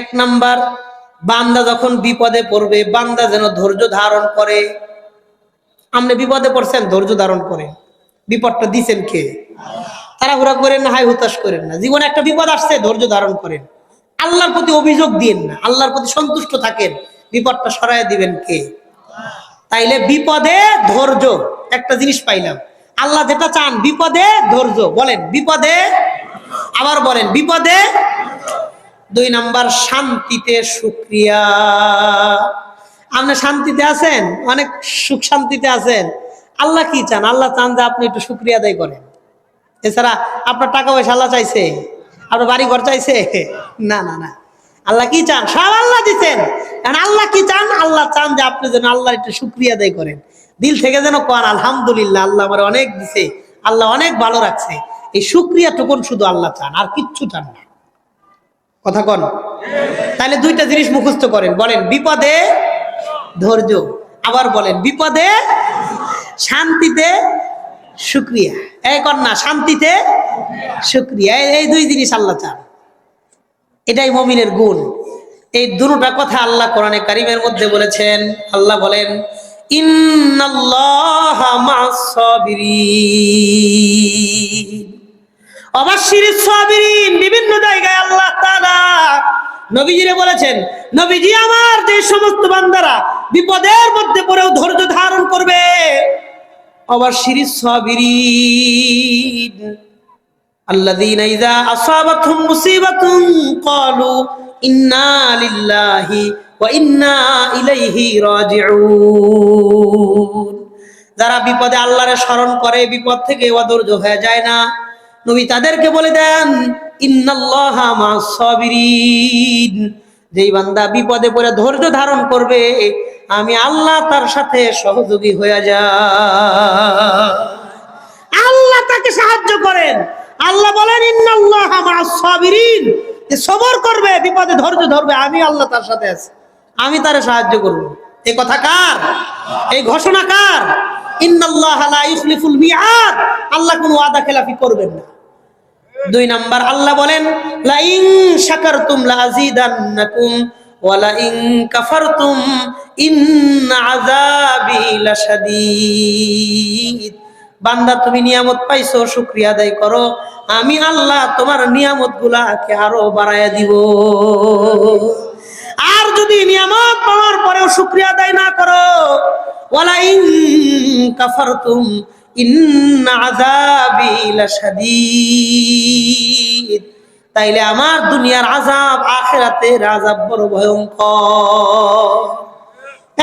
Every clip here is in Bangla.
এক নাম্বার, বান্দা যখন বিপদে পড়বে, বান্দা যেন ধৈর্য ধারণ করে। আপনি বিপদে পড়ছেন, ধৈর্য ধারণ করে বিপদটা দিছেন কে? তাড়াহুড়া করেন না হাই হুতাশ করেন না। জীবনে একটা বিপদ আসছে, ধৈর্য ধারণ করেন। আল্লাহর প্রতি অভিযোগ দিন না, আল্লাহর প্রতি সন্তুষ্ট থাকেন। বিপদটা সরাই দিবেন কে? তাইলে বিপদে ধৈর্য, একটা জিনিস পাইলাম। আল্লাহ যেটা চান, বিপদে ধৈর্য। বলেন, বিপদে, আবার বলেন, বিপদে দুই নাম্বার, শান্তিতে সুক্রিয়া। আপনি শান্তিতে আছেন? অনেক সুখ শান্তিতে আছেন। আল্লাহ কি চান? আল্লাহ চান যে আপনি একটু সুক্রিয়া আদায় করেন। এছাড়া আপনার টাকা পয়সা আল্লাহ চাইছে? আপনার বাড়ি ঘর চাইছে? না না না। আল্লাহ কি চান? সব আল্লাহ দিচ্ছেন। কারণ আল্লাহ কি চান? আল্লাহ চান যে আপনি যেন আল্লাহ একটু সুক্রিয়া আদায় করেন। দিল থেকে যেন কন আলহামদুলিল্লাহ, আল্লাহ আমার অনেক দিছে। আল্লাহ অনেক ভালো রাখছে। এই সুক্রিয়া টুকুন শুধু আল্লাহ চান, আর কিচ্ছু চান না। কথা কন। তাহলে দুইটা জিনিস মুখস্থ করেন। বলেন, বিপদে ধৈর্য। আবার বলেন, বিপদে শান্তিতে শুক্রিয়া এই কন্যা শান্তিতে শুক্রিয়া এই- দুই জিনিস আল্লাহ চান। এটাই মমিনের গুণ। এই দুটা কথা আল্লাহ কোরআনে কারিমের মধ্যে বলেছেন। আল্লাহ বলেন, ইন্নাল্লাহা মা'আস বিভিন্ন জায়গায় আল্লাহ নবীজিরে বলেছেন, নবীজি আমার যে সমস্ত বান্দারা বিপদের মধ্যে পড়েও ধৈর্য ধারণ করবে অবাসির সাবিরিন আল্লাযীনা ইন্না ইন্না যারা বিপদে আল্লাহরে স্মরণ করে, বিপদ থেকে অধৈর্য হয়ে যায় না। নবী তাদেরকে বলে দেন যেই বান্দা বিপদে পড়ে ধৈর্য ধারণ করবে, আমি আল্লাহ তার সাথে সহযোগী হয়ে যা আল্লাহ তাকে সাহায্য করেন। আল্লাহ বলেন, ইন্নাল্লাহা সাবিরিন। যে সবর করবে, বিপদে ধৈর্য ধরবে, আমি আল্লাহ তার সাথে আছি। আমি তারে সাহায্য করব। এই কথা কার? এই ঘোষণা কার? মিআদ। আল্লাহ কোনো ওয়াদা খেলাফি করবেন না। দুই নাম্বার আল্লাহ বলেন লা ইন শাকারতুম লা আযীদান্নাকুম ওয়া লা ইন কাফারতুম ইন্না আযাবি লাশাদীদ। বান্দা, তুমি পাইছো, শুকরিয়া করো। আমি আল্লাহ তোমার নিয়ামত গুলাকে আরও বাড়াইয়া দিব। আর যদি নিয়ামত পাওয়ার পরেও শুকরিয়া আদায় না করো ওয়ালা ইন কাফারতুম তাইলে আমার দুনিয়ার আযাব, আখিরাতের আযাব বড় ভয়ঙ্কর।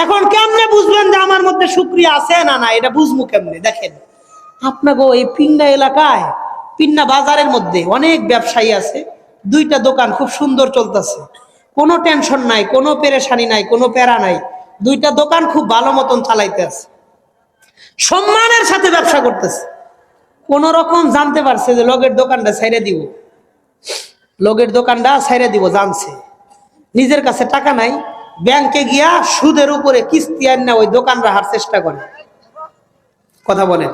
এখন কেমনে বুঝবেন যে আমার মধ্যে শুক্রিয়া আছে না না এটা বুঝব কেমনে? দেখেন আপনাকে এই পিন্না এলাকায় পিন্না বাজারের মধ্যে অনেক ব্যবসায়ী আছে, দুইটা দোকান খুব সুন্দর চলতেছে। কোনো টেনশন নাই, কোনো পেরেশানি নাই, কোনো প্যারা নাই। দুইটা দোকান খুব ভালো মতন চালাইতে আছে। সম্মানের সাথে ব্যবসা করতেছে। কোন রকম জানতে পারছে যে লগের দোকানটা ছেড়ে দিব। লগের দোকানটা ছেড়ে দিব, জানছে। নিজের কাছে টাকা নাই, ব্যাংকে গিয়া সুদের উপরে কিস্তি আন না ওই দোকান রাখার চেষ্টা করে। কথা বলেন?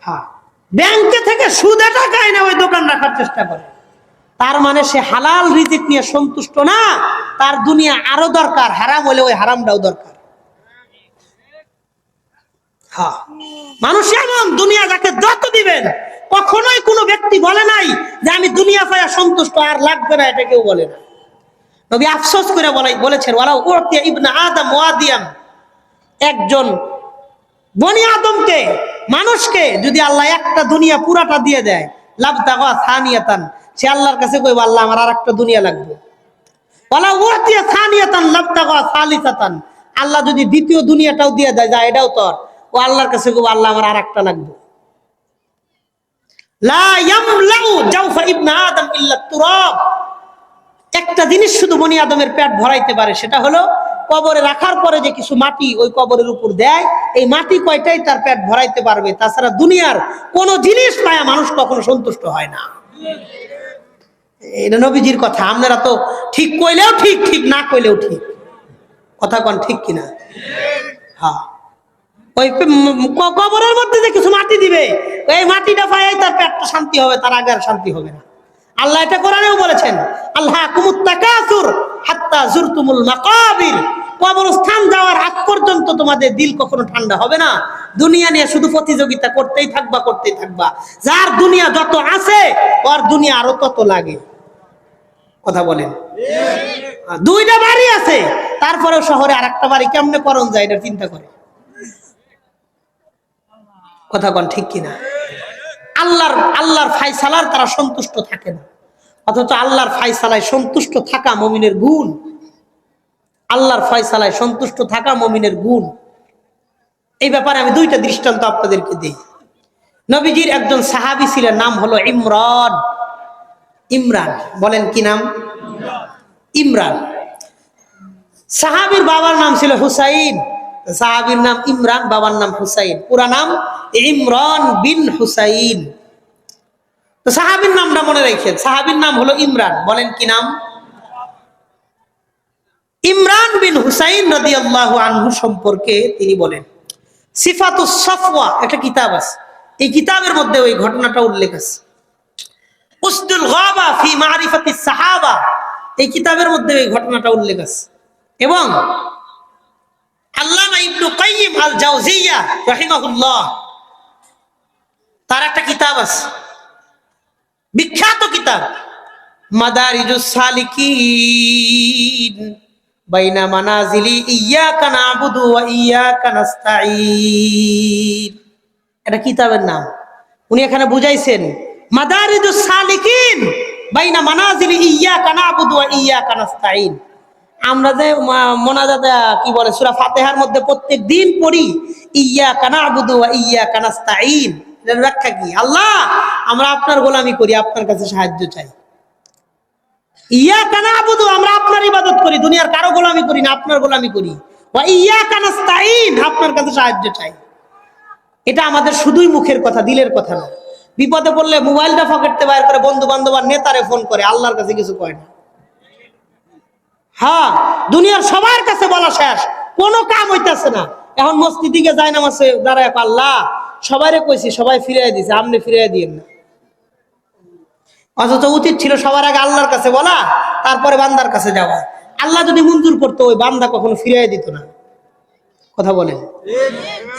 হ্যাঁ। ব্যাংকে থেকে সুদে টাকা এনে ওই দোকান রাখার চেষ্টা করে। তার মানে সে হালাল রিজিক নিয়ে সন্তুষ্ট না, তার দুনিয়া আরও দরকার, হারাম হলে ওই হারামটাও দরকার। মানুষ এমন দুনিয়া যাকে যত দিবেন কখনোই কোনো ব্যক্তি বলে নাই যে আমি দুনিয়া পাইয়া সন্তুষ্ট আর লাগবে না এটা কেউ বলে না। নবী আফসোস করে বলে বলেছেন ওরা উর্তিয়া ইবনা আদম ওয়াদিয়াম একজন বনি আদমকে মানুষকে যদি আল্লাহ একটা দুনিয়া পুরাটা দিয়ে দেয় লাভ তাকা সানিয়াতান সে আল্লাহর কাছে কইব আল্লাহ আমার আর একটা দুনিয়া লাগবে। ওলা উর্তিয়া সানিয়াতান লাভ তাকা সালিসাতান। আল্লাহ যদি দ্বিতীয় দুনিয়াটাও দিয়ে দেয় যা এটাও তোর। ও আল্লাহর কাছে কইব আল্লাহ আমার আর একটা লাগবে একটা জিনিস শুধু বনি আদমের পেট ভরাইতে পারে, সেটা হলো কবরে রাখার পরে যে কিছু মাটি ওই কবরের উপর দেয়, এই মাটি কয়টাই তার পেট ভরাইতে পারবে? তাছাড়া দুনিয়ার কোন জিনিস পায়া মানুষ কখনো সন্তুষ্ট হয় না। এটা নবীজির কথা, আপনারা তো ঠিক কইলেও ঠিক ঠিক না কইলেও ঠিক। কথা কন ঠিক কিনা? হ্যাঁ। ওই কবরের মধ্যে যে কিছু মাটি দিবে এই মাটিটা পাই তার পেটটা শান্তি হবে তার আগে শান্তি হবে না। আল্লাহ এটা কোরআনেও বলেছেন আল্লাহ কুমুত্তাকাসুর হাত্তা জুরতুমুল মাকাবির। কবরস্থান যাওয়ার আগ পর্যন্ত তোমাদের দিল কখনো ঠান্ডা হবে না। দুনিয়া নিয়ে শুধু প্রতিযোগিতা করতেই থাকবা করতেই থাকবা। যার দুনিয়া যত আছে ওর দুনিয়া আরও তত লাগে। কথা বলেন। দুইটা বাড়ি আছে তারপরেও শহরে আর একটা বাড়ি কেমনে করণ যায় এটা চিন্তা করে। কথা কন ঠিক কিনা? আল্লাহর আল্লাহর ফাইসালার তারা সন্তুষ্ট থাকে না। অথচ আল্লাহর ফাইসালায় সন্তুষ্ট থাকা মমিনের গুণ। আল্লাহর ফয়সালায় সন্তুষ্ট থাকা মমিনের গুণ। এই ব্যাপারে আমি দুইটা দৃষ্টান্ত আপনাদেরকে দিই। নবীজির একজন সাহাবি ছিলেন, নাম হলো ইমরান। ইমরান, বলেন কি নাম? ইমরান। সাহাবির বাবার নাম ছিল হুসাইন। সাহাবির নাম ইমরান, বাবার নাম হুসাইন। পুরা নাম ইমরান বিন হুসাইন। তো সাহাবির নামটা মনে রেখেন। সাহাবির নাম হলো ইমরান। বলেন কি নাম? ইমরান বিন হুসাইন নদী আল্লাহ আনহু সম্পর্কে তিনি বলেন সিফাতু সফওয়া একটা কিতাব আছে। এই কিতাবের মধ্যে ওই ঘটনাটা উল্লেখ আছে। উসদুল গাবা ফি মারিফাতি সাহাবা। এই কিতাবের মধ্যে ওই ঘটনাটা উল্লেখ আছে। এবং আল্লামা ইবনু কাইয়িম আল জাওজিয়া তার একটা কিতাব আছে। বিখ্যাত কিতাব। মাদারিজুস সালিকিন। বাইনা মানাজিলি ইয়াকা নাবুদু ওয়া ইয়াকা নাস্তাঈন। এটা কিতাবের নাম। উনি এখানে বুঝাইছেন, মাদারিজুস সালিকিন বাইনা মানাজিলি ইয়াকা নাবুদু ওয়া ইয়াকা নাস্তাঈন। আমরা যে মা- মোনাজাত আহ, কি বলে সূরা ফাতেহার মধ্যে প্রত্যেক দিন পড়ি ইয়া নাবুদু ওয়া ইয়াকা নাস্তাঈন এটার ব্যাখ্যা কি? আল্লাহ আমরা আপনার গোলামি করি আপনার কাছে সাহায্য চাই। ইয়া কানা আবুদু আমরা আপনার ইবাদত করি দুনিয়ার কারও গোলামি করি না আপনার গোলামি করি। ওয়া ইয়া কানাস্তাইন আপনার কাছে সাহায্য চাই। এটা আমাদের শুধুই মুখের কথা দিলের কথা না বিপদে পড়লে মোবাইলটা পকেটতে বাইর করে বন্ধু বান্ধব আর নেতারে ফোন করে আল্লাহর কাছে কিছু কয় না। হ্যাঁ দুনিয়ার সবার কাছে বলা শেষ। কোনো কাম হইতেছে না। এখন মসজিদিকে যায় না মাসে দাঁড়ায় আল্লাহ, সবাইরে কইছি, সবাই ফিরিয়ে দিছে, আপনি ফিরিয়ে দিয়েন না। অথচ উচিত ছিল সবার আগে আল্লাহর কাছে বলা, তারপরে বান্দার কাছে যাওয়া। আল্লাহ যদি মঞ্জুর করতো, ওই বান্দা কখনো ফিরিয়ে দিত না। কথা বলেন।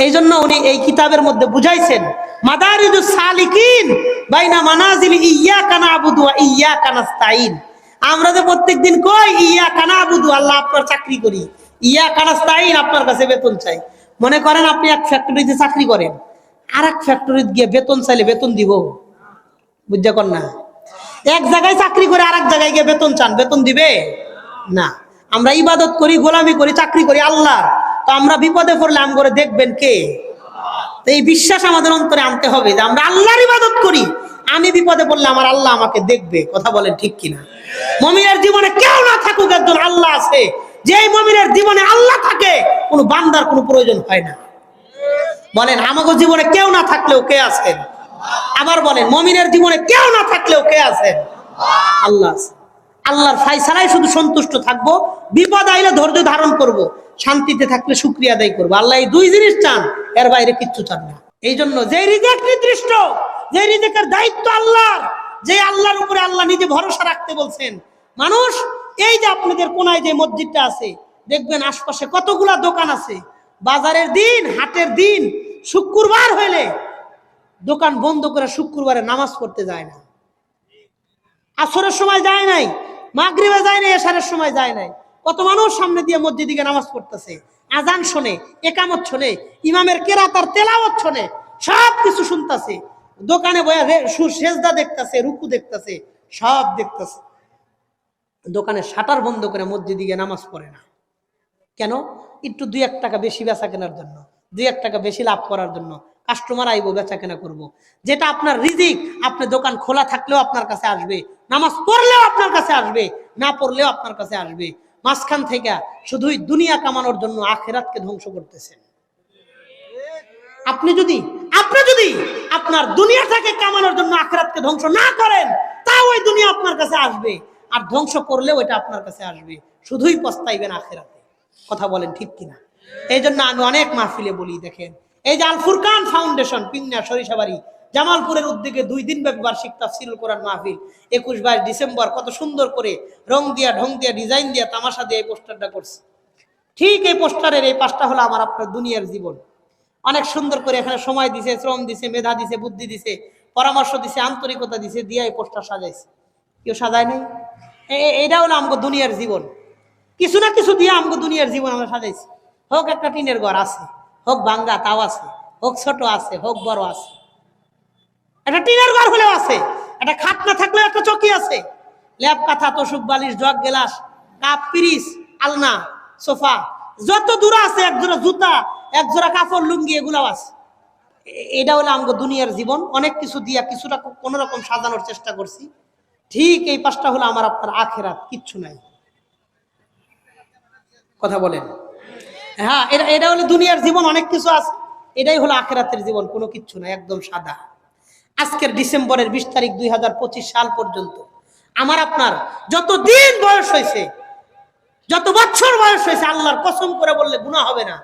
এই জন্য উনি এই কিতাবের মধ্যে বুঝাইছেন মাদারিদুস সালিকিন বাইনা মানাজিল ইয়া কানা আবুদু ওয়া ইয়া কানাস্তাইন আমরা যে প্রত্যেকদিন কই, ইয়া কানা আবুদু, আল্লাহ আপনার চাকরি করি। ইয়া কানাস্তাইন আপনার কাছে বেতন চাই। মনে করেন আপনি এক ফ্যাক্টরিতে চাকরি করেন আর এক ফ্যাক্টরিতে গিয়ে বেতন চাইলে বেতন দিব। বুঝতে কর না? এক জায়গায় চাকরি করে আর এক জায়গায় গিয়ে বেতন চান, বেতন দিবে? না। আমরা ইবাদত করি, গোলামি করি, চাকরি করি আল্লাহ তো আমরা বিপদে পড়লে আম করে দেখবেন কে? এই বিশ্বাস আমাদের অন্তরে আনতে হবে যে আমরা আল্লাহর ইবাদত করি। আমি বিপদে পড়লে আমার আল্লাহ আমাকে দেখবে। কথা বলেন ঠিক কিনা? মমিনের জীবনে কেউ না থাকুক একজন আল্লাহ আছে। যেই মমিনের জীবনে আল্লাহ থাকে, কোনো বান্দার কোনো প্রয়োজন হয় না। বলেন আমাকে জীবনে কেউ না থাকলেও কে আছেন? আবার বলেন, মমিনের জীবনে কেউ না থাকলেও কে আছেন? আল্লাহ আছে। আল্লাহর ফাইসালায় শুধু সন্তুষ্ট থাকব, বিপদ আইলে ধৈর্য ধারণ করব। শান্তিতে থাকলে শুক্রিয়া আদায় করব। আল্লাহ এই দুই জিনিস চান, এর বাইরে কিচ্ছু চান না। এই জন্য যে রিজেক নির্দিষ্ট যে রিজেকের দায়িত্ব আল্লাহর, যে আল্লাহর উপরে আল্লাহ নিজে ভরসা রাখতে বলছেন। মানুষ, এই যে আপনাদের কোনায় যে মসজিদটা আছে, দেখবেন আশপাশে কতগুলা দোকান আছে। বাজারের দিন, হাটের দিন, শুক্রবার হইলে দোকান বন্ধ করে শুক্রবারে নামাজ পড়তে যায় না। আসরের সময় যায় নাই, মাগরিবে যায় নাই, এশারের সময় যায় নাই। কত মানুষ সামনে দিয়ে মসজিদিকে নামাজ পড়তেছে। আজান শোনে, একামত শোনে, ইমামের কেরাতার তেলাওয়াত শোনে সব কিছু শুনতাছে। দোকানে বয়া সেজদা দেখতাছে, রুকু দেখতাছে, সব দেখতাছে। দোকানে শাটার বন্ধ করে মসজিদিকে নামাজ পড়ে না। কেন? একটু দুই এক টাকা বেশি বেচা কেনার জন্য, দুই এক টাকা বেশি লাভ করার জন্য কাস্টমার আইবো, বেচা কেনা করব। যেটা আপনার রিজিক, আপনি দোকান খোলা থাকলেও আপনার কাছে আসবে, নামাজ পড়লেও আপনার কাছে আসবে, না পড়লেও আপনার কাছে আসবে। মাঝখান থেকে শুধুই দুনিয়া কামানোর জন্য আখেরাতকে ধ্বংস করতেছেন। আপনি যদি আপনি যদি আপনার দুনিয়াটাকে কামানোর জন্য আখেরাতকে ধ্বংস না করেন তা ওই দুনিয়া আপনার কাছে আসবে। আর ধ্বংস করলে ওইটা আপনার কাছে আসবে। শুধুই পস্তাইবেন আখেরাতে। কথা বলেন ঠিক কিনা? এই জন্য আমি অনেক মাহফিলে বলি, দেখেন, এই যে আল ফুরকান ফাউন্ডেশন পিংনা সরিষাবাড়ি, জামালপুরের উদ্যোগে দুই দিন ব্যাপী বার্ষিক তাফসিরুল কোরআন মাহফিল, একুশ বাইশ ডিসেম্বর, কত সুন্দর করে রং দিয়া, ঢং দিয়া, ডিজাইন দিয়া তামাশা দিয়ে এই পোস্টারটা করছে। ঠিক এই পোস্টারের এই পাঁচটা হলো আমার আপনার দুনিয়ার জীবন। অনেক সুন্দর করে এখানে সময় দিছে, শ্রম দিছে, মেধা দিছে, বুদ্ধি দিছে, পরামর্শ দিছে, আন্তরিকতা দিছে, দিয়ে পোস্টার সাজাইছে। কেউ সাজায় নাই? এ- এ- এটা হলো আমগো দুনিয়ার জীবন। কিছু না কিছু দিয়ে আমগো দুনিয়ার জীবন আমরা সাজাইছি। হোক একটা টিনের ঘর আছে, হোক বাঙ্গা তাও আছে, হোক ছোট আছে, হোক বড় আছে। একটা টিনের ঘর হলেও আছে, একটা খাট না থাকলেও একটা চকি আছে। ল্যাপ কাঁথা, তোষক বালিশ, জগ গেলাস, কাপ পিরিস আলনা, সোফা, যত দূর আছে, এক জোড়া জুতা এক জোড়া কাপড়, লুঙ্গি, এগুলাও আছে। এটা হলো আমগো দুনিয়ার জীবন। অনেক কিছু দিয়া কিছুটা কোনো রকম সাজানোর চেষ্টা করছি। ঠিক এই পাঁচটা হলো আমার আপনার আখেরাত, কিচ্ছু নাই। কথা বলেন। হ্যাঁ এটা এটা হলো দুনিয়ার জীবন, অনেক কিছু আছে। এটাই হলো আখেরাতের জীবন, কোনো কিচ্ছু নাই, একদম সাদা। আজকের ডিসেম্বরের বিশ তারিখ দুই হাজার পঁচিশ সাল পর্যন্ত, আমার আপনার যত দিন বয়স হয়েছে, যত বছর বয়স হয়েছে, আল্লাহর কসম করে বললে গুণা হবে না।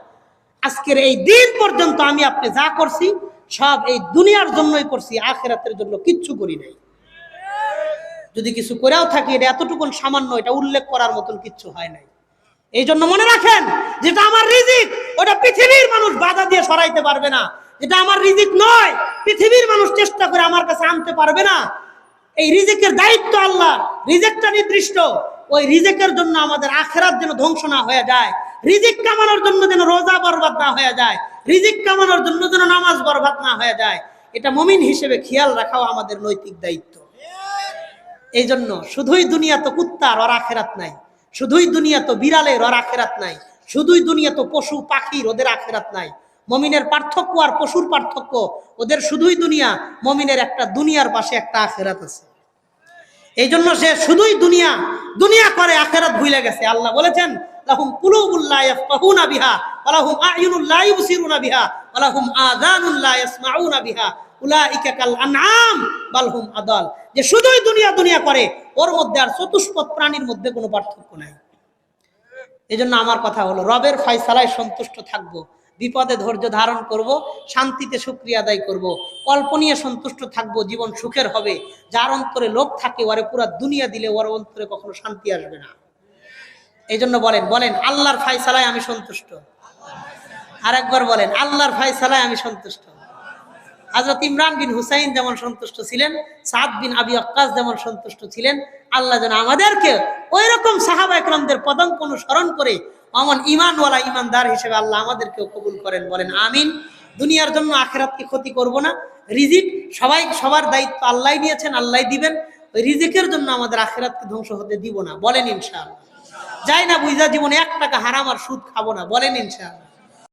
আজকের এই দিন পর্যন্ত আমি আপনি যা করছি, সব এই দুনিয়ার জন্যই করছি, আখেরাতের জন্য কিচ্ছু করি নাই। যদি কিছু করেও থাকি, এটা এতটুকুন সামান্য, এটা উল্লেখ করার মতন কিচ্ছু হয় নাই। এই জন্য মনে রাখেন, যেটা আমার রিজিক, ওটা পৃথিবীর মানুষ বাধা দিয়ে সরাইতে পারবে না। যেটা আমার রিজিক নয়, পৃথিবীর মানুষ চেষ্টা করে আমার কাছে আনতে পারবে না। এই রিজিকের দায়িত্ব আল্লাহ রিজেকটা নির্দিষ্ট। ওই রিজেকের জন্য আমাদের আখেরাত যেন ধ্বংস না হয়ে যায়। রিজিক কামানোর জন্য যেন রোজা বরবাদ না হয়ে যায়, রিজিক কামানোর জন্য যেন নামাজ বরবাদ না হয়ে যায়, এটা মমিন হিসেবে খেয়াল রাখাও আমাদের নৈতিক দায়িত্ব। এই জন্য শুধুই দুনিয়া তো কুত্তার ওর আখেরাত নাই, শুধুই দুনিয়া তো বিড়ালের ওর আখেরাত নাই, শুধুই দুনিয়া তো পশু পাখির ওদের আখেরাত নাই। মমিনের পার্থক্য আর পশুর পার্থক্য, ওদের শুধুই দুনিয়া, মমিনের একটা দুনিয়ার পাশে একটা আখেরাত আছে। এই জন্য সে শুধুই দুনিয়া দুনিয়া করে আখেরাত ভুলে গেছে। আল্লাহ বলেছেন লাহুম কুলুবুল্লাহ ইয়াফকাহুনা বিহা, ওয়া লাহুম আ'য়ুনুল লা ইবসিরুনা বিহা, ওয়া লাহুম আযানুল লা ইয়াসমাউনা বিহা। উলাইকা কাল আনআম, বাল হুম আদাল। যে শুধুই দুনিয়া দুনিয়া করে, ওর মধ্যে আর চতুষ্পদ প্রাণীর মধ্যে কোনো পার্থক্য নাই। এই জন্য আমার কথা হলো, রবের ফয়সালায় সন্তুষ্ট থাকব, বিপদে ধৈর্য ধারণ করব, শান্তিতে শুক্রিয়া আদায় করব, অল্প নিয়ে সন্তুষ্ট থাকব, জীবন সুখের হবে। যার অন্তরে লোভ থাকে, ওরে পুরা দুনিয়া দিলে ওর অন্তরে কখনো শান্তি আসবে না। এই জন্য বলেন বলেন, আল্লাহর ফায়সালায় আমি সন্তুষ্ট। আর একবার বলেন, আল্লাহর ফায়সালায় আমি সন্তুষ্ট। হজরত ইমরান বিন হুসাইন যেমন সন্তুষ্ট ছিলেন, সাদ বিন আবি আক্কাস যেমন সন্তুষ্ট ছিলেন, আল্লাহ যেন আমাদেরকে ওই রকম সাহাবা একরামদের পদাঙ্ক অনুসরণ করে অমন ইমানওয়ালা ইমানদার হিসেবে আল্লাহ আমাদেরকেও কবুল করেন, বলেন, আমিন। দুনিয়ার জন্য আখেরাতকে ক্ষতি করব না। রিজিক সবাই, সবার দায়িত্ব আল্লাহ নিয়েছেন আল্লাহ দিবেন। ওই রিজিকের জন্য আমাদের আখেরাতকে ধ্বংস হতে দিব না, বলেন ইনশাআল্লাহ। যাই না বুঝা জীবনে এক টাকা হারাম আর সুদ খাব না বলেন ইনশাআল্লাহ।